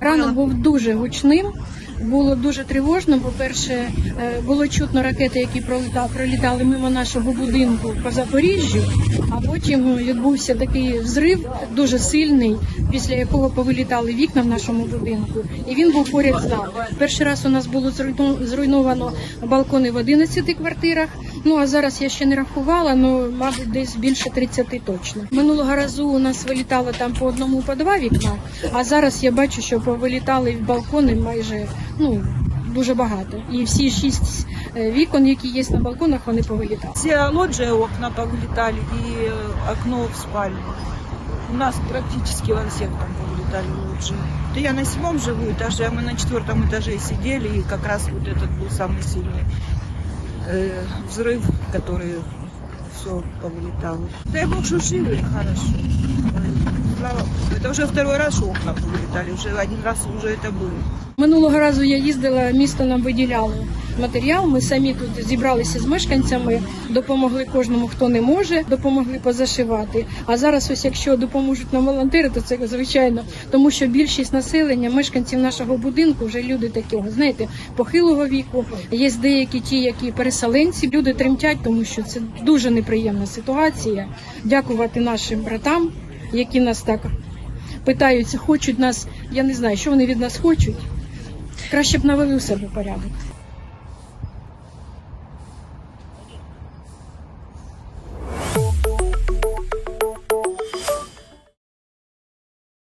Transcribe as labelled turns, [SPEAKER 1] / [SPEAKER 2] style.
[SPEAKER 1] Ранок був дуже гучним. Було дуже тривожно. По-перше, е, було чутно ракети, які пролітали, мимо нашого будинку по Запоріжжю. А потім відбувся такий взрив, дуже сильний, після якого повилітали вікна в нашому будинку. І він був поряд з нами. Перший раз у нас було зруйновано балкони в 11 квартирах. Ну а зараз я ще не рахувала, ну мабуть, десь більше 30 точно. Минулого разу у нас вилітало там по одному, по два вікна. А зараз я бачу, що повилітали в балкони майже ну дуже багато. І всі шість е, вікон, які є на балконах, вони повилітали.
[SPEAKER 2] Все лоджии окна повылетали и э, окно в спальне. У нас практически во всех там повылетали лоджии. Да я на седьмом живу этаже, а мы на четвертом этаже сидели, и как раз вот этот был самый сильный э, взрыв, который все повылетало. Дай бог, что живы, хорошо. Слава Богу. Это уже второй раз, что окна повылетали, уже один раз уже это было.
[SPEAKER 1] Минулого разу я їздила, місто нам виділяло матеріал. Ми самі тут зібралися з мешканцями, допомогли кожному, хто не може, допомогли позашивати. А зараз, ось якщо допоможуть нам волонтери, то це звичайно, тому що більшість населення, мешканців нашого будинку, вже люди такого, знаєте, похилого віку. Є деякі ті, які переселенці. Люди тремтять, тому що це дуже неприємна ситуація. Дякувати нашим братам, які нас так питаються, хочуть нас. Я не знаю, що вони від нас хочуть. Краще б навели у себе порядок.